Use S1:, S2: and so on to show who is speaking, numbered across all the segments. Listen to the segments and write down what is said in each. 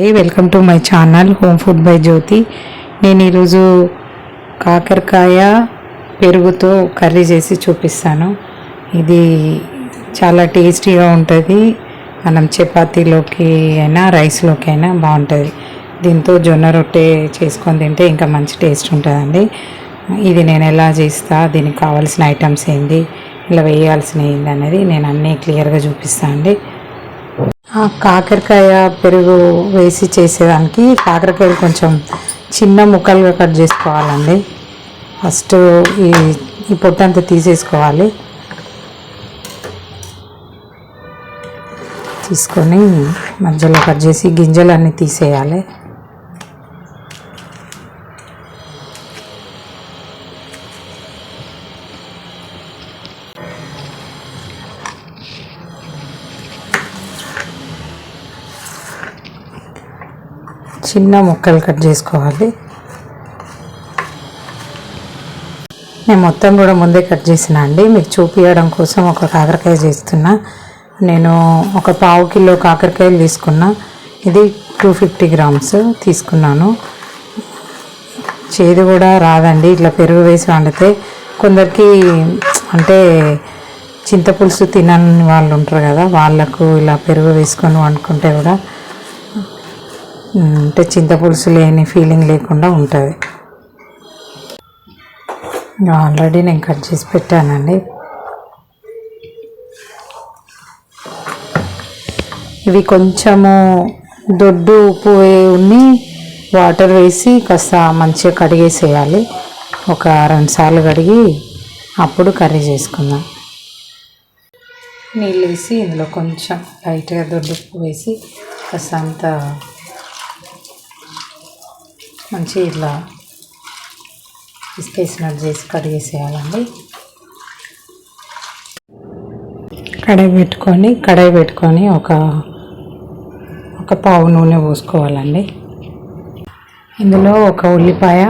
S1: Hey welcome to my channel home food by Jyothi నేను ఈరోజు కాకరకాయ పెరుగుతో కర్రీ చేసి చూపిస్తాను. ఇది చాలా టేస్టీగా ఉంటుంది. మనం చపాతీలోకి అయినా రైస్లోకి అయినా బాగుంటుంది. దీంతో జొన్న రొట్టె చేసుకొని తింటే ఇంకా మంచి టేస్ట్ ఉంటుందండి. ఇది నేను ఎలా చేస్తా దీనికి కావాల్సిన ఐటమ్స్ ఏంటి ఇలా వేయాల్సిన ఏంటి అనేది నేను అన్నీ క్లియర్గా చూపిస్తాను అండి. కాకరకాయ పెరుగు వేసి చేసేదానికి. కాకరకాయలు కొంచెం చిన్న ముక్కలుగా కట్ చేసుకోవాలండి. ఫస్ట్ ఈ ఈ పొట్టంతా తీసేసుకోవాలి. తీసుకొని మధ్యలో కట్ చేసి గింజలన్నీ తీసేయాలి. చిన్న ముక్కలు కట్ చేసుకోవాలి. నేను మొత్తం కూడా ముందే కట్ చేసిన అండి. మీకు చూపించడం కోసం ఒక కాకరకాయ చేస్తున్నా. నేను ఒక పావు కిలో కాకరకాయలు తీసుకున్నా. ఇది టూ ఫిఫ్టీ గ్రామ్స్ తీసుకున్నాను. చేదు కూడా రాదండి. ఇట్లా పెరుగు వేసి వండితే కొందరికి అంటే చింతపులుసు తినని వాళ్ళు ఉంటారు కదా వాళ్ళకు ఇలా పెరుగు వేసుకొని వండుకుంటే కూడా అంటే చింతపులుసు లేని ఫీలింగ్ లేకుండా ఉంటుంది. ఆల్రెడీ నేను కట్ చేసి పెట్టానండి. ఇవి కొంచెము దొడ్డు ఉప్పు వే- ఉన్ని వాటర్ వేసి కాస్త మంచిగా కడిగేసేయాలి. ఒక రెండు సార్లు కడిగి అప్పుడు కర్రీ చేసుకుందాం. నీళ్ళు వేసి ఇందులో కొంచెం లైట్గా దొడ్డు ఉప్పు వేసి కాస్త అంత మంచి ఇట్లా ఇసుకేసినట్టు చేసి కడిగేసేయాలండి కడాయి పెట్టుకొని కడాయి పెట్టుకొని ఒక ఒక పావు నూనె పోసుకోవాలండి. ఇందులో ఒక ఉల్లిపాయ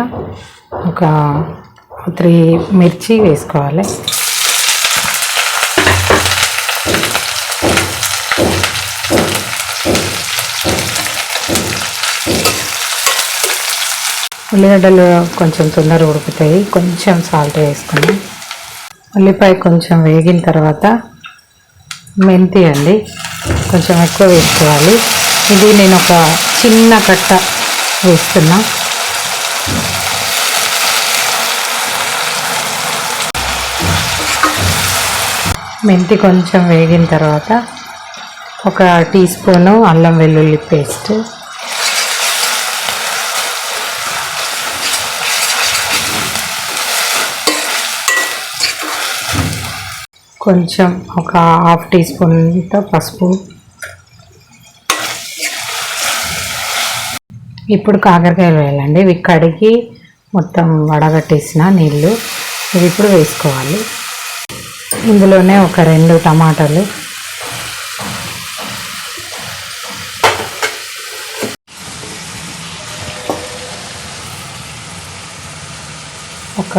S1: ఒక త్రీ మిర్చి వేసుకోవాలి. ఉల్లిగడ్డలు కొంచెం తొందర ఉడుకుతాయి. కొంచెం సాల్ట్ వేసుకుని ఉల్లిపాయ కొంచెం వేగిన తర్వాత మెంతి అండి కొంచెం ఎక్కువ వేసుకోవాలి. ఇది నేను ఒక చిన్న కట్ట వేస్తున్నా. మెంతి కొంచెం వేగిన తర్వాత ఒక టీ స్పూను అల్లం వెల్లుల్లి పేస్ట్ కొంచెం ఒక హాఫ్ టీ స్పూన్తో పసుపు. ఇప్పుడు కాకరకాయలు వేయాలండి. ఇవి కడిగి మొత్తం వడగట్టేసిన నీళ్ళు ఇవి ఇప్పుడు వేసుకోవాలి. ఇందులోనే ఒక రెండు టమాటాలు. ఒక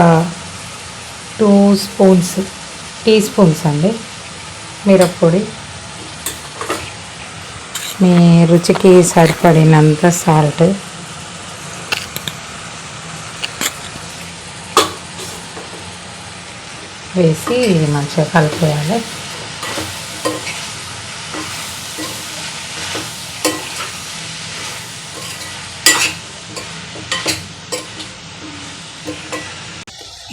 S1: టూ స్పూన్స్ టీ స్పూన్స్ అండి మిరప్పొడి మీ రుచికి సరిపడినంత సాల్ట్. వేసి మంచిగా కలిపేయాలి.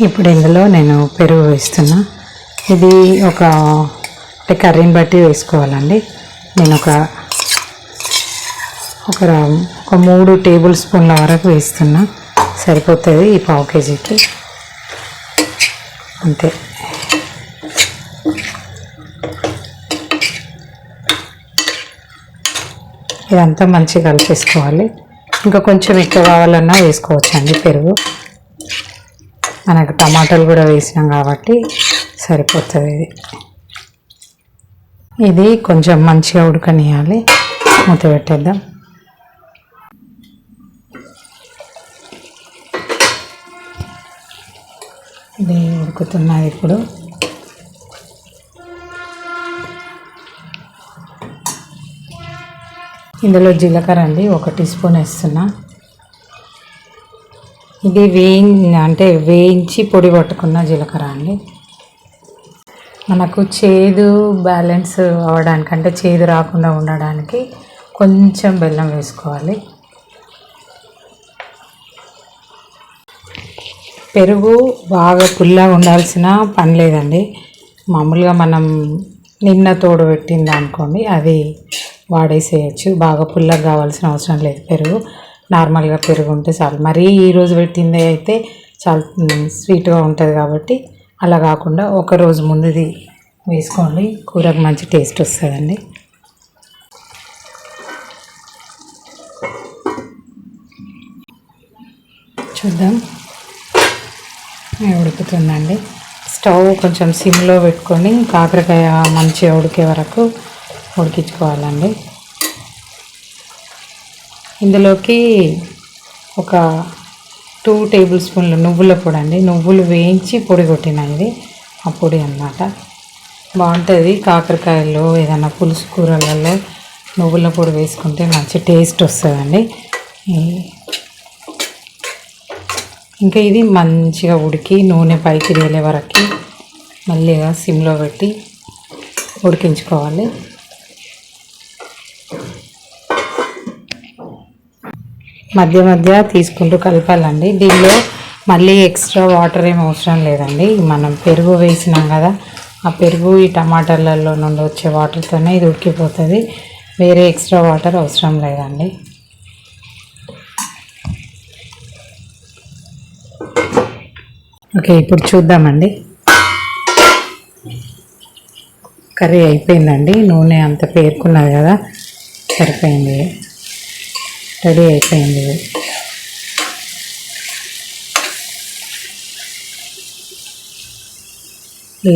S1: ఇప్పుడు ఇందులో నేను పెరుగు వేస్తున్నా. ఇది ఒక అంటే కర్రీని బట్టి వేసుకోవాలండి. నేను ఒక ఒక ఒక మూడు టేబుల్ స్పూన్ల వరకు వేస్తున్నా. సరిపోతుంది ఈ పావు కేజీకి. అంతే. ఇదంతా మంచిగా కలిపేసుకోవాలి. ఇంకా కొంచెం ఎక్కువ కావాలన్నా వేసుకోవచ్చండి పెరుగు. మనకు టమాటాలు కూడా వేసినాం కాబట్టి సరిపోతుంది ఇది. ఇది కొంచెం మంచిగా ఉడకనియాలి. మూత పెట్టేద్దాం. ఇది ఉడుకుతున్నది ఇప్పుడు. ఇందులో జీలకర్ర అండి ఒక టీ స్పూన్ వేస్తున్నా. ఇది వేయి అంటే వేయించి పొడి పట్టుకున్న జీలకర్ర అండి. మనకు చేదు బ్యాలెన్స్ అవ్వడానికి అంటే చేదు రాకుండా ఉండడానికి కొంచెం బెల్లం వేసుకోవాలి. పెరుగు బాగా పుల్లగా ఉండాల్సిన పని లేదండి. మామూలుగా మనం నిన్న తోడు పెట్టింది అనుకోండి అది వాడేసేయచ్చు. బాగా పుల్లగా కావాల్సిన అవసరం లేదు పెరుగు. నార్మల్గా పెరుగు ఉంటే చాలు. మరీ ఈరోజు పెట్టింది అయితే చాలా స్వీట్గా ఉంటుంది కాబట్టి అలా కాకుండా ఒక రోజు ముందుది వేసుకోండి. కూరకు మంచి టేస్ట్ వస్తుందండి. చూద్దాం. ఉడుకుతుందండి. స్టవ్ కొంచెం సిమ్లో పెట్టుకొని కాకరకాయ మంచిగా ఉడికే వరకు ఉడికించుకోవాలండి. ఇందులోకి ఒక టూ టేబుల్ స్పూన్లు నువ్వుల పొడి అండి. నువ్వులు వేయించి పొడి కొట్టినది ఆ పొడి అన్నమాట. బాగుంటుంది. కాకరకాయలు ఏదైనా పులుసు కూరలలో నువ్వుల పొడి వేసుకుంటే మంచి టేస్ట్ వస్తుందండి. ఇంకా ఇది మంచిగా ఉడికి నూనె పైకి తేలే వరకు మళ్ళీగా సిమ్లో పెట్టి ఉడికించుకోవాలి. మధ్య మధ్య తీసుకుంటూ కలపాలండి. దీనిలో మళ్ళీ ఎక్స్ట్రా వాటర్ ఏం అవసరం లేదండి. మనం పెరుగు వేసినాం కదా ఆ పెరుగు ఈ టమాటాలలో నుండి వచ్చే వాటర్తోనే ఇది ఉడికిపోతుంది. వేరే ఎక్స్ట్రా వాటర్ అవసరం లేదండి. ఓకే ఇప్పుడు చూద్దామండి. కర్రీ అయిపోయిందండి. నూనె అంత పేర్కొన్నది కదా సరిపోయింది. రెడీ అయిపోయింది.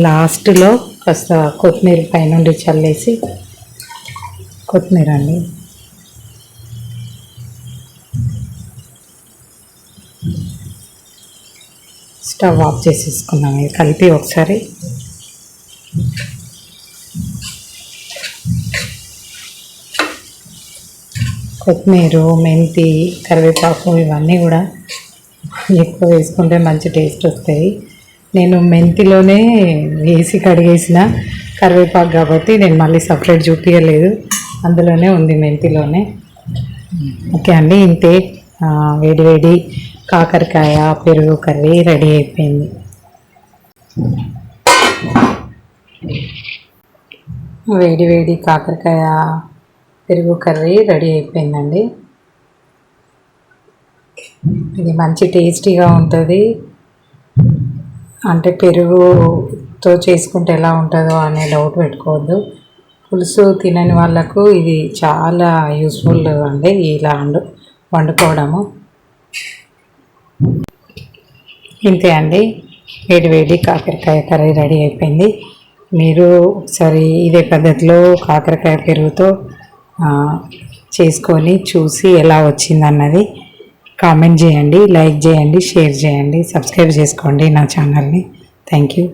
S1: లాస్ట్లో కాస్త కొత్తిమీర పైనుండి చల్లేసి కొత్తిమీర అండి స్టవ్ ఆఫ్ చేసేసుకున్నాం. ఇది కలిపి ఒకసారి కొత్తిమీర మెంతి కరివేపాకు ఇవన్నీ కూడా ఎక్కువ వేసుకుంటే మంచి టేస్ట్ వస్తాయి. నేను మెంతిలోనే వేసి కడిగేసిన కరివేపాకు కాబట్టి నేను మళ్ళీ సపరేట్ చూపించలేదు అందులోనే ఉంది మెంతిలోనే. ఓకే అండి ఇంతే. వేడివేడి వేడి వేడి కాకరకాయ పెరుగు కర్రీ రెడీ అయిపోయింది. వేడి వేడి కాకరకాయ పెరుగు కర్రీ రెడీ అయిపోయిందండి. ఇది మంచి టేస్టీగా ఉంటుంది. అంటే పెరుగుతో చేసుకుంటే ఎలా ఉంటుందో అనే డౌట్ పెట్టుకోవద్దు. పులుసు తినని వాళ్ళకు ఇది చాలా యూస్ఫుల్ అండి ఇలా వండు వండుకోవడము. ఇంతే అండి. వేడి వేడి కాకరకాయ కర్రీ రెడీ అయిపోయింది. మీరు ఒకసారి ఇదే పద్ధతిలో కాకరకాయ పెరుగుతో చేసుకొని చూసి ఎలా వచ్చిందన్నది కామెంట్ చేయండి లైక్ చేయండి షేర్ చేయండి సబ్స్క్రైబ్ చేసుకోండి నా ఛానల్ని. Thank you.